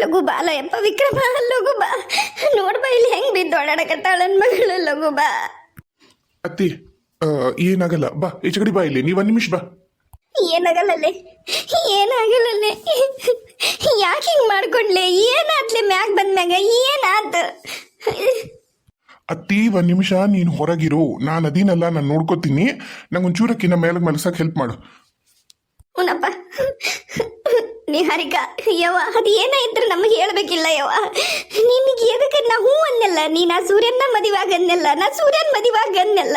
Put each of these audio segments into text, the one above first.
ಲಘು ಬಾಲ ಯಪ್ಪ ವಿಕ್ರಮ ಲಘು ಬಾ. ನೋಡ್ಬ ಇಲ್ಲಿ ಹೆಂಗ್ ಬಿದ್ದು ಓಡಾಡಕತ್ತಾಳ ನನ್ ಮಗಳು ಲಘು ಬಾ. ಅತ್ತಿ ಆ, ಏನಾಗಲ್ಲ ಬಾ ಈಚೆ ಕಡೆ ಬಾ ಇಲ್ಲಿ ನೀವು ಒಂದು ನಿಮಿಷ ಬಾ. ಏನಾಗಲ್ಲಲ್ಲೇ ಏನಾಗಲ್ಲಲ್ಲೇ. ಯಾಕೆ ಹಿಂಗ್ ಮಾಡ್ಕೊಂಡ್ಲೆ? ಏನಾತ್ಲೆ ಮ್ಯಾಗ್ ಬಂದ್ಮ್ಯಾಗ ಏನಾತ್? ಅತ್ತಿ ಒಂದು ನಿಮಿಷ ನೀನು ಹೊರಗಿರು. ನಾನು ಅದೀನಲ್ಲ ನಾನು ನೋಡ್ಕೋತೀನಿ. ನಂಗೆ ಒಂಚೂರಕ್ಕಿನ್ನ ಮೇಲೆ ಮಲಸಕ್ಕೆ ಹೆಲ್ಪ್ ಮಾಡು. ಉನಪ್ಪ ನಿಹಾರಿಕಾ, ಯವ್ವ, ಅದು ಏನಾಯ್ತು ನಮಗೆ ಹೇಳ್ಬೇಕಿಲ್ಲ ಯವ್ವ. ನಿನಗೆ ಎದಕ್ಕೆ ನಾ ಹೂ ಅನ್ನಲ್ಲ, ನೀ ನಾ ಸೂರ್ಯನ ಮದಿವಾಗನ್ನಲ್ಲ, ನಾ ಸೂರ್ಯನ ಮದಿವಾಗನ್ನಲ್ಲ.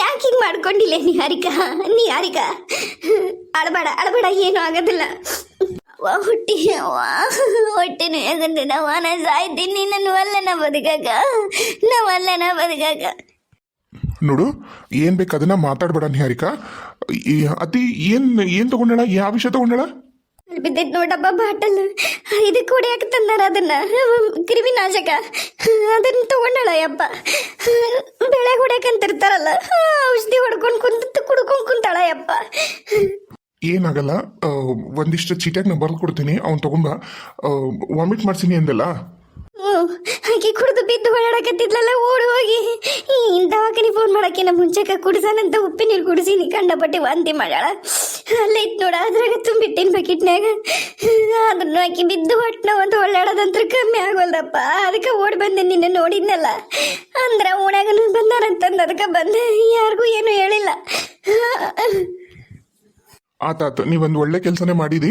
ಯಾಕೆ ಹಿಂಗೆ ಮಾಡ್ಕೊಂಡಿಲ್ಲ ನಿಹಾರಿಕಾ ನಿಹಾರಿಕಾ? ಅಳಬೇಡ ಅಳಬೇಡ, ಏನೂ ಆಗೋದಿಲ್ಲ. ಹುಟ್ಟಿ ಹೊಟ್ಟೆನು ಆಗಂದಿನವ್ವ ನಾ ಸಾಯ್ತೀನಿ, ನನ್ನ ಅಲ್ಲನ ಬದುಕಾಗ ನಾ ಅಲ್ಲನ ಬದುಕಾಗ. ನೋಡು, ಏನ್ ಬೇಕು ಅದನ್ನ ಮಾತಾಡ್ಬೇಡ ನಿಹಾರಿಕಾ. ಈ ಅತಿ ಏನ್ ಏನ್ ತಗೊಂಡಳ? ಯಾವ ವಿಷಯ ತಗೊಂಡಳ? ಬಿದ್ದೈತ್ ನೋಡಪ್ಪ ಬಾಟಲ್. ಇದು ಕುಡಿಯಕ್ಕೆ ತಂದಾರ ಅದನ್ನ? ಕ್ರಿಮಿನಾಶಕ ಅದನ್ನ ತಗೊಂಡಳ ಯಪ್ಪ ಬೆಳೆ ಇರ್ತಾರಲ್ಲ ಔಷಧಿ ಹೊಡ್ಕೊಂಡು ಕುಂತ ಕುಡ್ಕೊಂಡ್ ಕುಂತಾಳ ಯಪ್ಪ ಏನಾಗಲ್ಲ ಒಂದಿಷ್ಟು ಚೀಟಿಯಾಗಿ ನಾನು ಬರ್ದು ಕೊಡ್ತೀನಿ ಅವ್ನು ತಗೊಂಬ. ವಾಮಿಟ್ ಮಾಡ್ಸಿನಿ ಅಂದಲ್ಲ. ಆಕಿ ಕುಡಿದು ಬಿದ್ದು ಓಡಾಡಕತ್ತಿದ್ಲಲ್ಲ ಓಡಿ ಹೋಗಿ. ದವಾಖಾನಿ ಫೋನ್ ಮಾಡಕ್ಕಿನ ಮುಂಚೆಕ ಕುಡ್ಸಾನಂತ ಉಪ್ಪಿ ನೀರು ಕುಡಿಸಿನಿ ಕಂಡಪಟ್ಟಿ ವಾಂತಿ ಮಾಡ್ಯಾಳ. ಅಲ್ಲೇ ಇತ್ತು ನೋಡ, ಅದ್ರಾಗ ತುಂಬಿಟ್ಟಿನ ಬಕೆಟ್ನ್ಯಾಗ ಅದನ್ನು ಆಕಿ ಬಿದ್ದು ಹೊಟ್ಟೆ ಒಂದು ಒಳ್ಳಾಡೋದಂತ್ರ ಕಮ್ಮಿ ಆಗೋಲ್ದಪ್ಪ. ಅದಕ್ಕೆ ಓಡಿ ಬಂದೆ, ನಿನ್ನ ನೋಡಿದ್ನಲ್ಲ. ಅಂದ್ರ ಓಣ್ಯಾಗನು ಬಂದಾರಂತಂದು ಅದಕ್ಕೆ ಬಂದೆ. ಯಾರಿಗೂ ಏನು ಹೇಳಿಲ್ಲ. ಆತಾತ ನೀವೊಂದು ಒಳ್ಳೆ ಕೆಲಸನೇ ಮಾಡಿದಿ.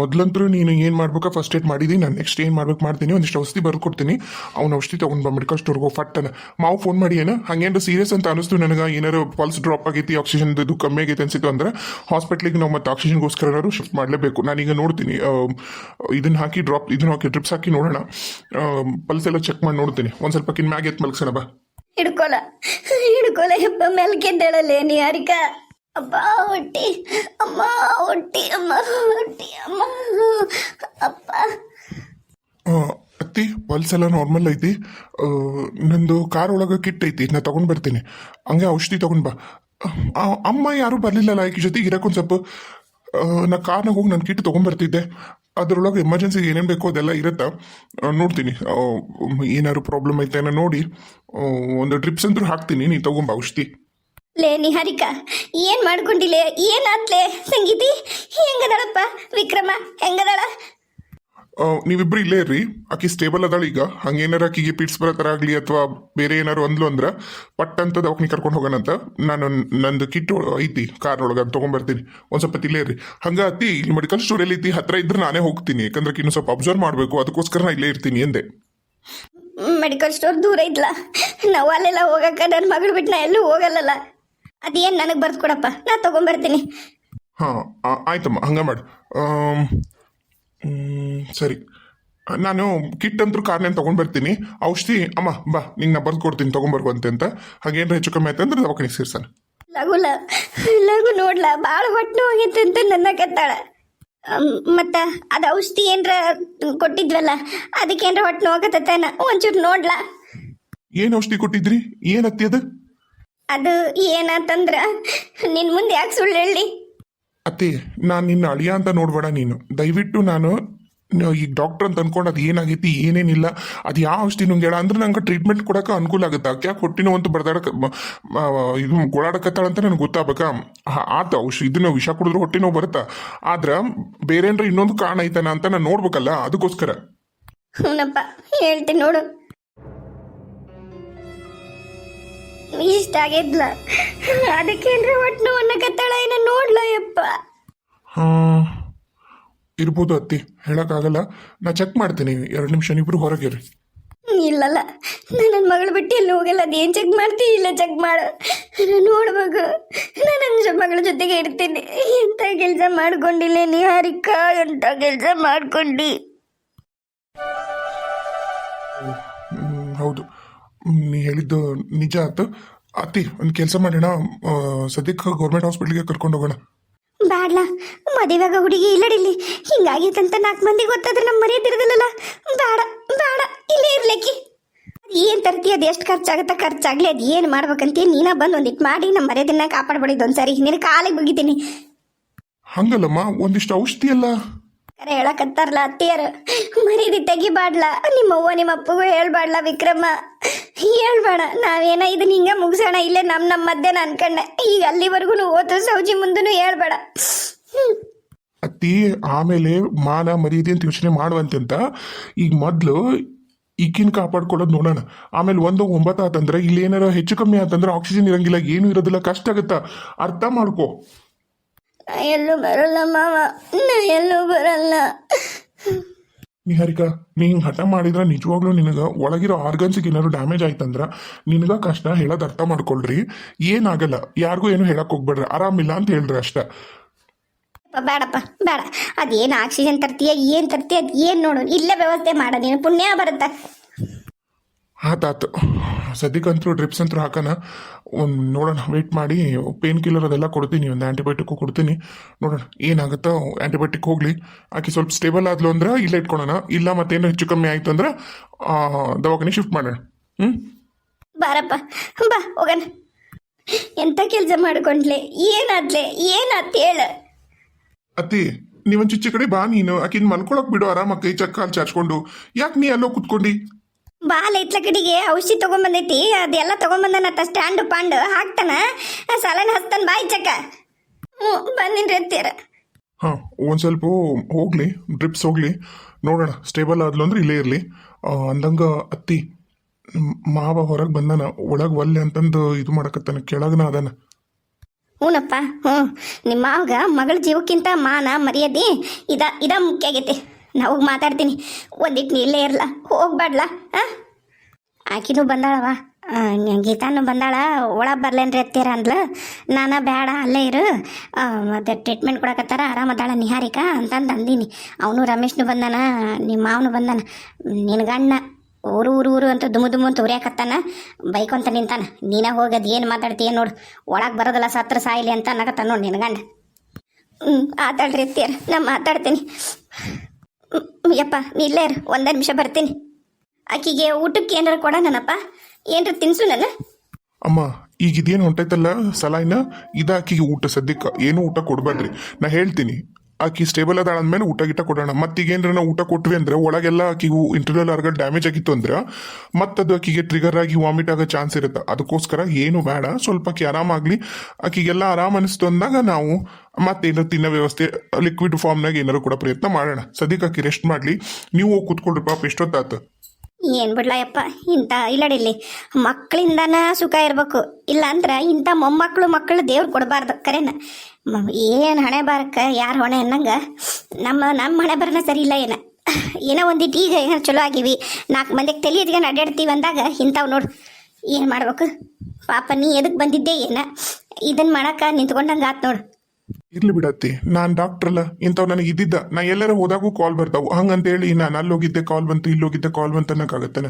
ಮೊದಲಂತರೂ ನೀನು ಏನು ಮಾಡ್ಬೇಕಾ ಫಸ್ಟ್ ಏಡ್ ಮಾಡಿದಿ, ನಾನು ನೆಕ್ಸ್ಟ್ ಏನು ಮಾಡ್ಬೇಕು ಮಾಡ್ತೀನಿ, ಒಂದಿಷ್ಟು ಔಷಧಿ ಬರ್ಕೊಡ್ತೀನಿ. ಅವ್ನ ಔಷಧಿ ತೊಗೊಂಡು ಬಾ ಮೆಡಿಕಲ್ ಸ್ಟೋರ್ಗೆ ಫಟ್ಟನ ಮಾವು ಫೋನ್ ಮಾಡಿ, ಏನು? ಹಂಗೇನು ಸೀರಿಯಸ್ ಅಂತ ಅನಿಸ್ತು ನನಗೆ, ಏನಾರು ಪಲ್ಸ್ ಡ್ರಾಪ್ ಆಗೈತಿ ಆಕ್ಸಿಜನ್ ಇದು ಕಮ್ಮಿ ಆಗೈತೆ ಅನ್ಸಿತ್ತು ಅಂದ್ರೆ ಹಾಸ್ಪಿಟ್ಲಿಗೆ ನಾವು ಮತ್ತೆ ಆಕ್ಸಿಜನ್ಗೋಸ್ಕರ ಶಿಫ್ಟ್ ಮಾಡಲೇಬೇಕು. ನಾನೀಗ ನೋಡ್ತೀನಿ ಇದನ್ನ ಹಾಕಿ ಡ್ರಾಪ್ ಇದನ್ನ ಹಾಕಿ ಡ್ರಿಪ್ಸ್ ಹಾಕಿ ನೋಡೋಣ. ಪಲ್ಸ್ ಎಲ್ಲ ಚೆಕ್ ಮಾಡಿ ನೋಡ್ತೀನಿ. ಒಂದು ಸ್ವಲ್ಪ ಕಿನ್ ಮ್ಯಾಗೆ ಎತ್ತು ಬಾ. ಹಿಡ್ಕೊಲ ಹಿಡ್ಕೊಲ ಯಪ್ಪ ಮೆಲ್ಕೆದ್ದೇಳಲ್ಲೇ ನೀ ಯಾರಿಕ ಅಪ್ಪ ಹೊಟ್ಟಿ. ಅಮ್ಮ ಹೊಟ್ಟಿ ಅಮ್ಮ ಹೊಟ್ಟಿ, ಅಮ್ಮ. ಅಪ್ಪ. ಅತ್ತಿ ಪಲ್ಸ್ ಎಲ್ಲ ನಾರ್ಮಲ್ ಐತಿ. ನಂದು ಕಾರ್ ಒಳಗೆ ಕಿಟ್ ಐತಿ. ನಾ ತಗೊಂಡ್ ಬರ್ತೀನಿ. ಹಂಗೆ ಔಷಧಿ ತಗೊಂಡ್ ಬಾ. ಅಮ್ಮ ಯಾರು ಬರ್ಲಿಲ್ಲಲ್ಲ ಈಕೆ ಜೊತೆಗೆ ಇರಕ್ಕೊಂದು ಸ್ವಲ್ಪ. ನಾ ಕಾರ್ನಾಗ ಹೋಗಿ ನನ್ನ ಕಿಟ್ ತಗೊಂಡ್ಬರ್ತಿದ್ದೆ ಅದ್ರೊಳಗೆ ಎಮರ್ಜೆನ್ಸಿಗೆ ಏನೇನು ಬೇಕೋ ಅದೆಲ್ಲ ಇರುತ್ತಾ. ನೋಡ್ತೀನಿ. ಏನಾದ್ರು ಪ್ರಾಬ್ಲಮ್ ಐತೆ ನೋಡಿ. ಒಂದು ಡ್ರಿಪ್ಸ್ ಅಂತೂ ಹಾಕ್ತೀನಿ. ನೀ ತಗೊಂಬ ಔಷಧಿ. ಲೇ ನಿಹಾರಿಕ ಏನ್ ಮಾಡ್ಕೊಂಡಿಲೆ? ಏನಾತ್ಲೆ ಸಂಗೀತಿ ಹೆಂಗದಳಪ್ಪ? ವಿಕ್ರಮ ಹೆಂಗದಳ? ನೀವಿಬ್ರು ಇಲ್ಲೇ ಇರ್ರಿ. ಆಕಿ ಸ್ಟೇಬಲ್ ಅದಾಳ ಈಗ. ಹಂಗೇನಾರ ಆಕಿಗೆ ಪಿಟ್ಸ್ ಆಗಲಿ ಅಥವಾ ಬೇರೆ ಏನಾರು ಅಂದ್ಲು ಅಂದ್ರ ಪಟ್ ಅಂತ ದವಾಖಾನೆ ಕರ್ಕೊಂಡು ಹೋಗೋಣಂತ ನಾನು ನಂದು ಕಿಟ್ ಐತಿ ಕಾರ್ನೊಳಗೆ ಅದು ತೊಗೊಂಬರ್ತೀನಿ. ಒಂದು ಸ್ವಲ್ಪ ಇಲ್ಲೇ ಇರ್ರಿ. ಹಂಗ ಅತಿ ಇಲ್ಲಿ ಮೆಡಿಕಲ್ ಸ್ಟೋರ್ ಎಲ್ಲಿ ಐತಿ ಹತ್ರ ಇದ್ರೆ ನಾನೇ ಹೋಗ್ತೀನಿ. ಯಾಕಂದ್ರೆ ಇನ್ನು ಇನ್ನೂ ಸ್ವಲ್ಪ ಅಬ್ಸರ್ವ್ ಮಾಡಬೇಕು ಅದಕ್ಕೋಸ್ಕರ ನಾ ಇಲ್ಲೇ ಇರ್ತೀನಿ ಎಂದೆ ಮೆಡಿಕಲ್ ಸ್ಟೋರ್ ದೂರ ಇದ್ಲ? ನಾವು ಅಲ್ಲೆಲ್ಲ ಹೋಗಕ್ಕ ನನ್ನ ಮಗಳು ಬಿಟ್ಟು ನಾ ಎಲ್ಲೂ ಹೋಗಲ್ಲಲ್ಲ? ಅದೇನ್ ನನಗೆ ಬರ್ದು ಕೊಡಪ್ಪ? ನಾ ತಗೊಂಬರ್ತೀನಿ. ಹಾಂ ಆಯ್ತಮ್ಮ ಹಂಗ ಮಾಡು. ಸರಿ. ನಾನು ಕಿಟ್ ಅಂತೂ ಕಾರ್ನೇನು ತೊಗೊಂಡು ಬರ್ತೀನಿ ಔಷಧಿ ಅಮ್ಮ ಬಾ ನಿಂಗೆ ನಾ ಬರ್ದು ಕೊಡ್ತೀನಿ ತೊಗೊಂಬರ್ಕೊಂತೆ ಅಂತ ಹಾಗೇನ್ರ ಹೆಚ್ಚು ಕಮ್ಮಿ ಆಯ್ತು ಅಂದ್ರೆ ದವಾಖಾನೆ ಸೇರ್ಸಾನೆ ಲಗುಲ ಲಗು ನೋಡ್ಲ ಭಾಳ ಹೊಟ್ಟೆ ಹೋಗಿತ್ತು ಅಂತ ನನ್ನ ಕೆತ್ತಾಳ. ಮತ್ತ ಅದು ಔಷಧಿ ಏನ್ರ ಕೊಟ್ಟಿದ್ವಲ್ಲ ಅದಕ್ಕೇನ್ರ ಹೊಟ್ಟೆ ಹೋಗತ್ತ ಒಂಚೂರು ನೋಡ್ಲಾ. ಏನು ಔಷಧಿ ಕೊಟ್ಟಿದ್ರಿ? ಏನತ್ತಿ ಅದು? ಅದು ಏನಂತಂದ್ರ ನಿನ್ ಮುಂದೆ ಯಾಕೆ ಸುಳ್ಳು ಹೇಳಿ? ಅತ್ತೆ ನಾನು ನಿನ್ನ ಅಳಿಯ ಅಂತ ನೋಡ್ಬೇಡ ನೀನು. ದಯವಿಟ್ಟು ನಾನು ಈಗ ಡಾಕ್ಟರ್ ಅಂತ ಅನ್ಕೊಂಡು ಅದು ಏನಾಗೈತಿ ಏನೇನಿಲ್ಲ ಅದು ಯಾವ ಔಷಧಿ ನುಂಗ್ಯಾಳ ಅಂದ್ರೆ ನಂಗೆ ಟ್ರೀಟ್ಮೆಂಟ್ ಕೊಡಕ್ಕೆ ಅನುಕೂಲ ಆಗುತ್ತೆ. ಯಾಕೆ ಹೊಟ್ಟಿನ ಒಂದು ಬರ್ದಾಡಕ್ಕೆ ಇದು ಗೋಳಾಡಕತ್ತಾಳ ಅಂತ ನನಗೆ ಗೊತ್ತಾಗಬೇಕಾ. ಆತ ಔಷಧಿ ಇದನ್ನ ವಿಷ ಕುಡಿದ್ರೆ ಹೊಟ್ಟೆ ನೋವು ಬರುತ್ತಾ? ಆದ್ರೆ ಬೇರೆ ಏನ್ರ ಇನ್ನೊಂದು ಕಾರಣ ಐತನ ಅಂತ ನಾನು ನೋಡ್ಬೇಕಲ್ಲ ಅದಕ್ಕೋಸ್ಕರ. ಹ್ಞೂನಪ್ಪ ಹೇಳ್ತೀನಿ ನೋಡು. ಇಷ್ಟ ಆಗಿದ್ಲ? ಅದಕ್ಕೇನ್ರ ಒಟ್ಟು ಅನ್ನ ಅನ್ನಕತ್ತಾಳ ಏನ ನೋಡ್ಲ ಯಪ್ಪ. ಹಾಂ ಇರ್ಬೋದು ಅತ್ತಿ ಹೇಳೋಕ್ಕಾಗಲ್ಲ. ನಾ ಚೆಕ್ ಮಾಡ್ತೀನಿ ಎರಡು ನಿಮಿಷ ಇಬ್ರು ಹೊರಗಿರಿ. ಇಲ್ಲಲ್ಲ ನಾನು ನನ್ನ ಮಗಳು ಬಿಟ್ಟು ಎಲ್ಲಿ ಹೋಗಲ್ಲ? ಅದೇನು ಚೆಕ್ ಮಾಡ್ತೀನಿ ಇಲ್ಲ ಚೆಕ್ ಮಾಡು. ನೋಡ್ಬೇಕು. ನಾನು ನನ್ನ ಮಗಳ ಜೊತೆಗೆ ಇರ್ತೀನಿ. ಎಂಥ ಕೆಲಸ ಮಾಡ್ಕೊಂಡಿಲ್ಲ ನೀ ಹಾರಿಕ? ಎಂಥ ಕೆಲಸ ಮಾಡ್ಕೊಂಡಿ? ನೀ ಹೇಳಿದ್ದು ನಿಜ ಆಯ್ತು ಅತಿ ಒಂದು ಕೆಲಸ ಮಾಡೋಣ ಸದ್ಯಕ್ಕೆ ಗೌರ್ಮೆಂಟ್ ಹಾಸ್ಪಿಟ್ಲಿಗೆ ಕರ್ಕೊಂಡು ಹೋಗೋಣ. ಬ್ಯಾಡ್ಲ ಮದುವೆಗ ಹುಡುಗಿ ಇಲ್ಲಡಿಲ್ಲಿ ಹಿಂಗಾಗಿತ್ತಂತ ನಾಲ್ಕು ಮಂದಿ ಗೊತ್ತಾದ್ರೆ ನಮ್ಮ ಮರೆಯದಿರದಲ್ಲ ಬೇಡ ಬೇಡ ಇಲ್ಲೇ ಇರ್ಲಿಕ್ಕೆ. ಏನು ತರ್ತಿ ಅದು ಎಷ್ಟು ಖರ್ಚಾಗತ್ತ ಖರ್ಚಾಗ್ಲಿ ಅದು ಏನು ಮಾಡ್ಬೇಕಂತ ನೀನ ಬಂದು ಒಂದಿಟ್ಟು ಮಾಡಿ ನಮ್ಮ ಮರ್ಯಾದನ್ನ ಕಾಪಾಡ್ಬಿಡಿದ್ದು ಒಂದ್ಸರಿ. ನಿನ್ನ ಕಾಲಿಗೆ ಬಗ್ಗಿದ್ದೀನಿ ಹಂಗಲ್ಲಮ್ಮ ಒಂದಿಷ್ಟು ಔಷಧಿ ಅಲ್ಲ. ಕರೆ ಹೇಳಕತ್ತಾರಲ್ಲ ಅತ್ತಿಯರು. ಮರೀದಿ ತೆಗಿಬಾಡ್ಲ. ನಿಮ್ಮ ಅವ್ವ ನಿಮ್ಮ ಅಪ್ಪಗೂ ಹೇಳ್ಬಾಡ್ಲ ವಿಕ್ರಮ. ಹೇಳ್ಬೇಡ ನಾವೇನ ಇದನ್ನ ಹಿಂಗೆ ಮುಗಿಸೋಣ ಇಲ್ಲೇ ನಮ್ಮ ನಮ್ಮ ಮಧ್ಯಾಹ್ನ ಅನ್ಕಂಡೆ ಈಗ ಅಲ್ಲಿವರೆಗೂ ಓದು ಸೌಜಿ ಮುಂದೂ ಹೇಳ್ಬೇಡ. ಅತ್ತಿ ಆಮೇಲೆ ಮಾನ ಮರ್ಯಾದೆ ಅಂತ ಯೋಚನೆ ಮಾಡುವಂತೆ ಅಂತ ಈಗ ಮೊದಲು ಈಗಿನ ಕಾಪಾಡ್ಕೊಳ್ಳೋದು ನೋಡೋಣ. ಆಮೇಲೆ ಒಂದು ಒಂಬತ್ತು ಆತಂದ್ರೆ ಇಲ್ಲಿ ಏನಾರ ಹೆಚ್ಚು ಕಮ್ಮಿ ಆತಂದ್ರೆ ಆಕ್ಸಿಜನ್ ಇರಂಗಿಲ್ಲ ಏನು ಇರೋದಿಲ್ಲ ಕಷ್ಟ ಆಗುತ್ತೆ? ಅರ್ಥ ಮಾಡ್ಕೋ. ಎಲ್ಲೂ ಬರಲ್ಲ ಮಾವ ಎಲ್ಲೂ ಬರಲ್ಲ. ನಿಹಾರಿಕಾ ನೀ ಹಿಂಗೆ ಹಠ ಮಾಡಿದ್ರೆ ನಿಜವಾಗ್ಲೂ ನಿನಗೆ ಒಳಗಿರೋ ಆರ್ಗನ್ಸಿಗೆ ಏನಾದ್ರು ಡ್ಯಾಮೇಜ್ ಆಯ್ತಂದ್ರೆ ನಿನಗ ಕಷ್ಟ ಹೇಳೋದು ಅರ್ಥ ಮಾಡ್ಕೊಳ್ರಿ. ಏನಾಗಲ್ಲ. ಯಾರಿಗೂ ಏನು ಹೇಳಕ್ ಹೋಗ್ಬೇಡ್ರಿ. ಆರಾಮಿಲ್ಲ ಅಂತ ಹೇಳ್ರಿ ಅಷ್ಟ. ಬೇಡಪ್ಪ ಬೇಡ ಅದೇನು ಆಕ್ಸಿಜನ್ ತರ್ತೀಯ ಏನು ತರ್ತೀಯ ಅದು ಏನು ನೋಡು. ಇಲ್ಲೇ ವ್ಯವಸ್ಥೆ ಮಾಡ. ನೀನು ಪುಣ್ಯ ಬರುತ್ತೆ. ಆತಾತು ಸದ್ಯಕ್ಕಂತೂ ಡ್ರಿಪ್ಸ್ ಅಂತೂ ಹಾಕೋಣ ಒಂದು ನೋಡೋಣ ವೆಯ್ಟ್ ಮಾಡಿ ಪೇನ್ ಕಿಲ್ಲರ್ ಅದೆಲ್ಲ ಕೊಡ್ತೀನಿ ಒಂದು ಆ್ಯಂಟಿಬಯೋಟಿಕ್ಕು ಕೊಡ್ತೀನಿ. ನೋಡೋಣ ಏನಾಗುತ್ತೋ ಆ್ಯಂಟಿಬಯೋಟಿಕ್ ಹೋಗಲಿ. ಆಕೆ ಸ್ವಲ್ಪ ಸ್ಟೇಬಲ್ ಆದ್ಲು ಅಂದ್ರೆ ಇಲ್ಲೇ ಇಟ್ಕೊಳೋಣ. ಇಲ್ಲ ಮತ್ತೇನು ಹೆಚ್ಚು ಕಮ್ಮಿ ಆಯಿತು ಅಂದ್ರೆ ದವಾಖಾನೆ ಶಿಫ್ಟ್ ಮಾಡೋಣ. ಹ್ಞೂ ಬಾರಪ್ಪ ಬಾ ಹೋಗೋಣ. ಎಂಥ ಕೆಲಸ ಮಾಡ್ಕೊಂಡ್ಲೆ? ಏನಾದ್ಲೆ? ಏನಾತ್ ಹೇಳ? ಅತ್ತಿ ನೀವೊಂದು ಚಿಚ್ಚ ಕಡೆ ಬಾ ನೀನು. ಆಕಿನ ಮಲ್ಕೊಳಕ್ ಬಿಡು ಆರಾಮ ಕೈ ಚಕ್ಕಾಲ್ ಚಾಚ್ಕೊಂಡು. ಯಾಕೆ ನೀ ಅಲ್ಲೋ ಕುತ್ಕೊಂಡಿ? ಬಾಲ ಇತ್ಲ ಕಡೆಗೆ ಔಷಧಿ ತಗೊಂಬಂದೈತಿ ಅದೆಲ್ಲ ತಗೊಂಬಂದನತ್ತ ಸ್ಟ್ಯಾಂಡ್ ಪಾಂಡು ಹಾಕ್ತಾನ ಸಲನ್ ಹಸ್ತಾನ ಬಾಯ್ ಚಕ್ಕ ಹ್ಞೂ ಬಂದಿನ್ರಿ ಅಂತೀರ ಹಾ ಒಂದು ಸ್ವಲ್ಪ ಹೋಗ್ಲಿ ಡ್ರಿಪ್ಸ್ ಹೋಗ್ಲಿ. ನೋಡೋಣ ಸ್ಟೇಬಲ್ ಆದ್ಲು ಅಂದ್ರೆ ಇಲ್ಲೇ ಇರಲಿ. ಅಂದಂಗ ಅತ್ತಿ ಮ್- ಮಾವ ಹೊರಗೆ ಬಂದಾನ ಒಳಗೆ ಒಲ್ಲೆ ಅಂತಂದು ಇದು ಮಾಡಕತ್ತಾನ ಕೆಳಗನ ಅದಾನ. ಹ್ಞೂನಪ್ಪ ಹ್ಞೂ. ನಿಮ್ಮ ಮಾವಗ ಮಗಳ ಜೀವಕ್ಕಿಂತ ಮಾನ ಮರ್ಯಾದೆ ಇದ ಇದ ಮುಖ್ಯ ಆಗೈತಿ. ನಾವು ಮಾತಾಡ್ತೀನಿ. ಒಂದಿಟ್ಟು ನೀ ಇಲ್ಲೇ ಇರಲ್ಲ ಹೋಗ್ಬಾಡ್ಲ ಹಾಂ ಆಕಿನೂ ಬಂದಾಳವ ಗೀತಾನು ಬಂದಾಳ. ಒಳಗೆ ಬರ್ಲೇನ್ರಿ ಅತ್ತೀರ ಅಂದ್ಲ. ನಾನು ಬೇಡ ಅಲ್ಲೇ ಇರು. ಮತ್ತೆ ಟ್ರೀಟ್ಮೆಂಟ್ ಕೊಡಕತ್ತಾರ. ಆರಾಮದಾಳ ನಿಹಾರಿಕಾ ಅಂತಂದು ಅಂದೀನಿ. ಅವನು ರಮೇಶ್ನು ಬಂದಾನ ನಿಮ್ಮ ಮಾವನು ಬಂದಾನ. ಗಣ್ಣ ಊರು ಊರು ಊರು ಅಂತ ದುಮು ದುಮು ಅಂತ ಉರಿಯಾಕತ್ತಾನ. ಅಂತ ನಿಂತಾನ. ನೀನ ಹೋಗದ್ ಏನು ಮಾತಾಡ್ತೀಯ ನೋಡು. ಒಳಗೆ ಬರೋದಲ್ಲ ಸತ್ರ ಸಾಯಿಲಿ ಅಂತ ಅನ್ನಕತ್ತಾನ ನೋಡು ನಿನ್ನ ಗಂಡ. ಹ್ಞೂ ಆತಾಡ್ರಿ ಅತ್ತೀರ. ನಾ ಮಾತಾಡ್ತೀನಿ. ಯಪ್ಪ, ನೀ ಇಲ್ಲೇ ಒಂದೇ ನಿಮಿಷ ಬರ್ತೀನಿ. ಆಕಿಗೆ ಊಟಕ್ಕೆ ಏನಾರ ನನ್ನಪ್ಪ ಏನಾರ ತಿನ್ಸು ನನ್ನ? ಅಮ್ಮ ಈಗ ಇದೇನು ಹೊಂಟೈತಲ್ಲ ಸಲಾಯಿನ ಇದಾಕಿಗೆ ಊಟ, ಸದ್ಯಕ್ಕೆ ಏನು ಊಟ ಕೊಡ್ಬೇಡ್ರಿ ನಾ ಹೇಳ್ತೀನಿ. ಆಕಿ ಸ್ಟೇಬಲ್ ಅದಾಳ ಅಂದ್ಮೇಲೆ ಊಟ ಗಿಟ ಕೊಡೋಣ. ಮತ್ತೀಗೇನ್ರ ನಾವು ಊಟ ಕೊಟ್ವಿ ಅಂದ್ರೆ ಒಳಗೆಲ್ಲ ಆಕಿಗೂ ಇಂಟರ್ನಲ್ ಆರ್ಗಲ್ ಡ್ಯಾಮೇಜ್ ಆಗಿತ್ತು ಅಂದ್ರೆ ಮತ್ತದು ಆಕಿಗೆ ಟ್ರಿಗರ್ ಆಗಿ ವಾಮಿಟ್ ಆಗೋ ಚಾನ್ಸ್ ಇರುತ್ತೆ. ಅದಕ್ಕೋಸ್ಕರ ಏನು ಬೇಡ, ಸ್ವಲ್ಪ ಆಕಿ ಆರಾಮಾಗ್ಲಿ ಆಕಿಗೆಲ್ಲ ಆರಾಮ್ ಅನಿಸ್ತು ಅಂದಾಗ ನಾವು ಮತ್ತೇನಾರು ತಿನ್ನೋ ವ್ಯವಸ್ಥೆ ಲಿಕ್ವಿಡ್ ಫಾರ್ಮ್ನಾಗ ಏನಾರು ಕೂಡ ಪ್ರಯತ್ನ ಮಾಡೋಣ. ಸದ್ಯಕ್ಕೆ ಆಕಿ ರೆಸ್ಟ್ ಮಾಡಲಿ. ನೀವು ಹೋಗಿ ಪಾಪ ಎಷ್ಟೊತ್ತಾತು ಏನು ಬಿಡ್ಲ ಯಪ್ಪ ಇಂಥ ಇಲ್ಲಡಿಲ್ಲಿ. ಮಕ್ಕಳಿಂದನ ಸುಖ ಇರಬೇಕು. ಇಲ್ಲ ಅಂದ್ರೆ ಇಂಥ ಮೊಮ್ಮಕ್ಕಳು ಮಕ್ಕಳು ದೇವ್ರು ಕೊಡಬಾರ್ದು, ಕರೆನ? ಏನು ಹಣೆ ಬಾರಕ್ಕೆ, ಯಾರು ಹೊಣೆ ಅನ್ನಂಗೆ? ನಮ್ಮ ನಮ್ಮ ಹಣೆ ಬರನ ಸರಿ ಇಲ್ಲ ಏನ? ಏನೋ ಒಂದಿಟ್ಟು ಈಗ ಏನೋ ಚಲೋ ಆಗಿವಿ. ನಾಲ್ಕು ಮಂದಿಗೆ ತಲೆ ಅಡ್ಡಾಡ್ತೀವಿ ಅಂದಾಗ ಇಂಥವು ನೋಡು, ಏನು ಮಾಡ್ಬೇಕು? ಪಾಪ ನೀ ಎದಕ್ಕೆ ಬಂದಿದ್ದೆ ಏನ? ಇದನ್ನು ಮಾಡಕ್ಕೆ ನಿಂತ್ಕೊಂಡಂಗೆ ಆತು ನೋಡು. ಇರ್ಲಿ ಬಿಡತ್ತಿ. ನಾನು ಡಾಕ್ಟರ್ ಅಲ್ಲ ಇಂಥವ್ ನನಗೆ ಇದ್ದಿದ್ದ. ನಾ ಎಲ್ಲರ ಹೋದಾಗೂ ಕಾಲ್ ಬರ್ತಾವು. ಹಂಗಂತೇಳಿ ನಾನು ಅಲ್ಲೋಗಿದ್ದೆ ಕಾಲ್ ಬಂತು ಇಲ್ಲಿ ಹೋಗಿದ್ದೆ ಕಾಲ್ ಬಂತು ಅನ್ನಕ್ಕಾಗತ್ತೆ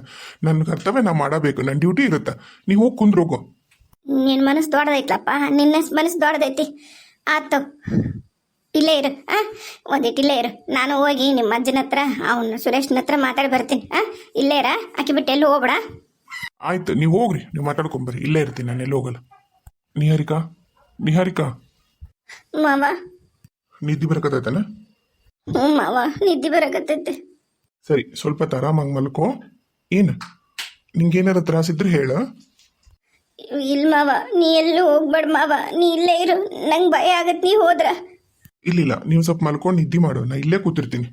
ನನ್ನ ಕರ್ತವ್ಯ ನಾ ಮಾಡಬೇಕು. ನನ್ನ ಡ್ಯೂಟಿ ಇರುತ್ತೆ? ನೀವು ಹೋಗಿ ಕುಂದ್ರೋಗೋ ನಿನ್ನ ಮನಸ್ಸು ದೊಡ್ಡದೈತ್ಲಪ್ಪ. ನಿನ್ನ ಮನಸ್ಸು ದೊಡ್ಡದೈತಿ. ಆತು. ಇಲ್ಲೇ ಇರು. ಆ? ಒಂದಿಟ್ಟು ಇಲ್ಲೇ ಇರು. ನಾನು ಹೋಗಿ ನಿಮ್ಮ ಅಜ್ಜನ ಹತ್ರ ಅವನು ಸುರೇಶ್ನ ಹತ್ರ ಮಾತಾಡಿ ಬರ್ತೀನಿ. ಆ? ಇಲ್ಲೇ ಇರ. ಆಕೆ ಬಿಟ್ಟು ಎಲ್ಲಿ ಹೋಗ್ಬೇಡ? ಆಯ್ತು ನೀವು ಹೋಗ್ರಿ. ನೀವು ಮಾತಾಡ್ಕೊಂಬರ್ರಿ ಇಲ್ಲೇ ಇರ್ತೀನಿ. ನಾನು ಎಲ್ಲಿ ಹೋಗಲ್ಲ. ನಿಹಾರಿಕಾ? ನಿಹಾರಿಕಾ? ಮಾವ. ನಿದ್ದೆ ಬರಕತ್ತೈತನ? ಹ್ಞೂ ಮಾವ ನಿದ್ದೆ ಬರಕತ್ತೈತೆ. ಸರಿ ಸ್ವಲ್ಪ ಹೊತ್ತು ಆರಾಮಾಗಿ ಮಲ್ಕೋ. ಏನು ನಿಂಗೇನಾರ ತ್ರಾಸಿದ್ರೆ ಹೇಳ. ಇಲ್ಲ ಮಾವ ನೀ ಎಲ್ಲೂ ಹೋಗ್ಬೇಡ ಮಾವ. ನೀ ಇಲ್ಲೇ ಇರು ನಂಗೆ ಭಯ ಆಗತ್ತೆ ನೀ ಹೋದ್ರ. ಇಲ್ಲಿಲ್ಲ ನೀವು ಸ್ವಲ್ಪ ಮಲ್ಕೊಂಡು ನಿದ್ದೆ ಮಾಡು. ನಾ ಇಲ್ಲೇ ಕೂತಿರ್ತೀನಿ.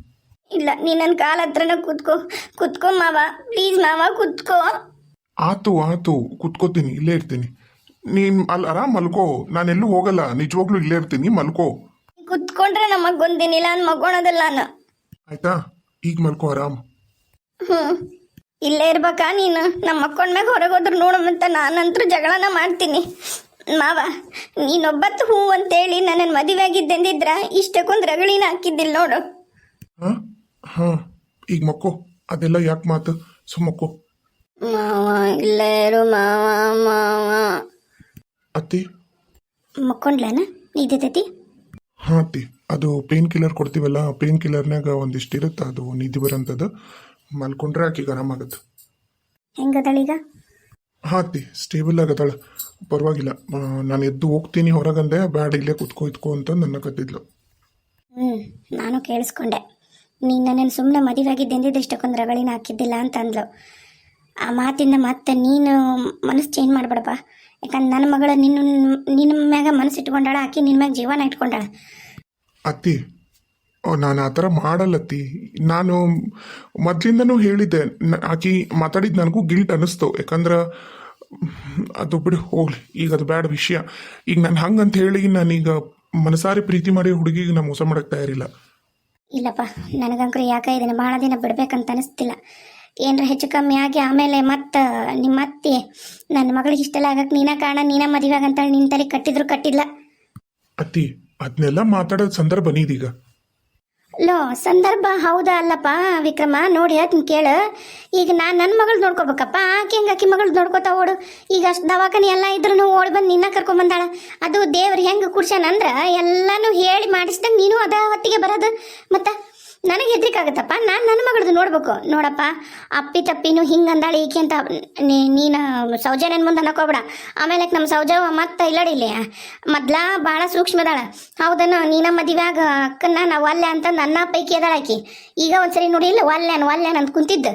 ಇಲ್ಲ ನೀ ನನ್ನ ಕಾಲ ಹತ್ರನ ಕೂತ್ಕೋ. ಕೂತ್ಕೋ ಮಾವ ಪ್ಲೀಸ್ ಮಾವ ಕೂತ್ಕೋ. ಆತು ಆತು ಕುತ್ಕೋತೀನಿ ಇಲ್ಲೇ ಇರ್ತೀನಿ. ನೀನ್ ಅಲ್ಲಿ ಆರಾಮ್ ಮಲ್ಕೋ. ಎಲ್ಲೂ ಹೋಗಲ್ಲ. ನಿಜವಾಗ್ಲೂ ಇಲ್ಲೇ ಇರ್ತೀನಿ. ಮಲ್ಕೋ. ಕುತ್ಕೊಂಡ್ರೆ ನಮ್ಮ ಮಗೊಂದಿನಿಲ್ಲ ಅನ್ ಮಗೋಣದಲ್ಲ ನಾನು. ಆಯ್ತಾ? ಈಗ ಮಲ್ಕೋ ಆರಾಮ್. ಹ್ಮ್. ಇಲ್ಲೇ ಇರ್ಬೇಕಾ ನೀನು? ನಮ್ಮ ಮಕ್ಕೊಂಡ್ಮ್ಯಾಗ ಹೊರಗೆ ಹೋದ್ರೆ ನೋಡಮಂತ ನಾನಂತರೂ ಜಗಳನ ಮಾಡ್ತೀನಿ. ಮಾವ ನೀನೊಬ್ಬತ್ತು ಹೂ ಅಂತೇಳಿ ನನ್ನ ಮದುವೆ ಆಗಿದ್ದೆಂದಿದ್ರ ಇಷ್ಟಕ್ಕೊಂದು ರಗಳಿನ ಹಾಕಿದ್ದಿಲ್ಲ ನೋಡು. ಹಾ? ಹಾ. ಈಗ ಮಕ್ಕೋ ಅದೆಲ್ಲ ಯಾಕೆ ಮಾತು? ಸುಮ್ಮಕ್ಕೋ ಮಾವ ಇಲ್ಲೇ ಇರು ಮಾವ ಮಾವ. ಅತ್ತಿ? ಮಕ್ಕೊಂಡ್ಲೇನ? ನಿದ್ದಿತೈತಿ ಹಾ ಅತ್ತಿ ಅದು ಪೇನ್ ಕಿಲ್ಲರ್ ಕೊಡ್ತೀವಲ್ಲ ಪೇನ್ ಕಿಲ್ಲರ್ನಾಗ ಒಂದಿಷ್ಟು ಇರುತ್ತೆ? ಅದು ನಿದ್ದೆ ಬರೋಂಥದ್ದು ಮಲ್ಕೊಂಡ್ರೆ ಆಕಿಗೆ ಆರಾಮಾಗತ್ತೆ ಹೆಂಗದಳೀಗ ಹಾ ಅತ್ತಿ ಸ್ಟೇಬಲ್ ಆಗದಾಳೆ ಪರವಾಗಿಲ್ಲ. ನಾನು ಎದ್ದು ಹೋಗ್ತೀನಿ ಹೊರಗಂದೆ ಬ್ಯಾಡ ಇಲ್ಲೇ ಕುತ್ಕೋ ಇತ್ಕೋ ಅಂತ ನನ್ನ ಕತ್ತಿದ್ಲು. ಹ್ಞೂ ನಾನು ಕೇಳಿಸ್ಕೊಂಡೆ. ನೀನು ನನ್ನನ್ನು ಸುಮ್ಮನೆ ಮದುವೆ ಆಗಿದ್ದೆ ಎಂದಿದ್ದಷ್ಟಕ್ಕೊಂದು ರಗಳಿನ ಹಾಕಿದ್ದಿಲ್ಲ ಅಂತ ಅಂದ್ಲು. ಆ ಮಾತಿಂದ ಮತ್ತೆ ನೀನು ಮನಸ್ಸು ಚೇಂಜ್ ಮಾಡಬೇಡಪ್ಪ. ಯಾಕಂದ್ರೆ ನನ್ನ ಮಗಳು ನಿನ್ನ ನಿನ್ನ ಮ್ಯಾಗ ಮನಸ್ಸು ಇಟ್ಕೊಂಡಾಳ ಆಕಿ ನಿನ್ನ ಮ್ಯಾಗ ಜೀವನ ಇಟ್ಕೊಂಡಾಳ. ಅತ್ತಿ ನಾನು ಆ ಥರ ಮಾಡಲ್ಲತ್ತಿ ನಾನು ಮೊದಲಿಂದನೂ ಹೇಳಿದ್ದೆ ಆಕಿ ಮಾತಾಡಿದ್ದು ನನಗೂ ಗಿಲ್ಟ್ ಅನ್ನಿಸ್ತು. ಯಾಕಂದ್ರೆ ಅದು ಬಿಡು ಹೋಗ್ಲಿ. ಈಗ ಅದು ಬ್ಯಾಡ ವಿಷಯ. ಈಗ ನಾನು ಹಂಗಂತ ಹೇಳಿ ನಾನೀಗ ಮನಸಾರಿ ಪ್ರೀತಿ ಮಾಡಿ ಹುಡುಗಿಗೆ ನಾನು ಮೋಸ ಮಾಡಕ್ಕೆ ತಯಾರಿಲ್ಲ. ಇಲ್ಲಪ್ಪ ನನಗಂಕರು ಯಾಕೆ ಇದನ್ನು ಭಾಳ ದಿನ ಬಿಡ್ಬೇಕಂತ ಅನಿಸ್ತಿಲ್ಲ ಏನರ ಹೆಚ್ಚು ಕಮ್ಮಿ ಆಗಿ ಆಮೇಲೆ ಮತ್ತೆ ನಿಮ್ಮ ಅತ್ತೆ ನನ್ನ ಮಗಳಿಗೆ ಇಷ್ಟೆಲ್ಲ ಆಗಕ್ಕೆ ನೀನ ಕಾರಣ ನೀನ ಮದುವೆ ಆಗಂತ ನಿನ್ ತಲೆ ಕಟ್ಟಿದ್ರು ಕಟ್ಟಿಲ್ಲ ಅತ್ತಿ ಅದನ್ನೆಲ್ಲ ಮಾತಾಡೋ ಸಂದರ್ಭ ನೀದೀಗ. ಲೋ ಸಂದರ್ಭ ಹೌದಾ ಅಲ್ಲಪ್ಪ ವಿಕ್ರಮ? ನೋಡಿ ಹೇಳ್ತೀನಿ ಕೇಳು. ಈಗ ನಾನು ನನ್ನ ಮಗಳು ನೋಡ್ಕೋಬೇಕಪ್ಪ ಆಕೆ ಹೆಂಗೆ ಆಕಿ ಮಗಳು ನೋಡ್ಕೋತಾ ಓಡು? ಈಗ ಅಷ್ಟು ದವಾಖಾನೆ ಎಲ್ಲ ಇದ್ರೂ ಓಡಿ ಬಂದು ನಿನ್ನ ಕರ್ಕೊಂಬಂದಾಳ ಅದು ದೇವ್ರು ಹೆಂಗೆ ಕುಡ್ಸ್ಯಾನಂದ್ರೆ ಎಲ್ಲನೂ ಹೇಳಿ ಮಾಡಿಸ್ದಂಗೆ ನೀನು ಅದ ಹೊತ್ತಿಗೆ ಬರೋದು. ಮತ್ತು ನನಗೆ ಹೆದ್ರಿಕೆ ಆಗುತ್ತಪ್ಪ ನಾನು ನನ್ನ ಮಗಳದು ನೋಡ್ಬೇಕು. ನೋಡಪ್ಪ, ಅಪ್ಪಿ ತಪ್ಪಿನೂ ಹಿಂಗೆ ಅಂದಾಳೆ ಈಕೆ ಅಂತ ನೀನು ಸೌಜನ್ಯನ ಮುಂದೆ ಅನ್ನಕೋಬೇಡ ಆಮೇಲೆ ನಮ್ಮ ಸೌಜವ ಮತ್ತೆ ಇಲ್ಲಡಿಲಿ ಮೊದ್ಲ ಭಾಳ ಸೂಕ್ಷ್ಮ ಅದಾಳ ಹೌದನ, ನೀನ ಮದುವೆಯಾಗ ಅಕ್ಕನ್ನ ನಾವು ಅಲ್ಲೆ ಅಂತ ನನ್ನ ಪೈಕಿ ಅದಾಳಾಕಿ. ಈಗ ಒಂದ್ಸರಿ ನೋಡಿ ಇಲ್ಲ, ಒಲ್ಲೆನ್ ಒಲ್ಲೆನ್ ಅಂತ ಕುಂತಿದ್ದು.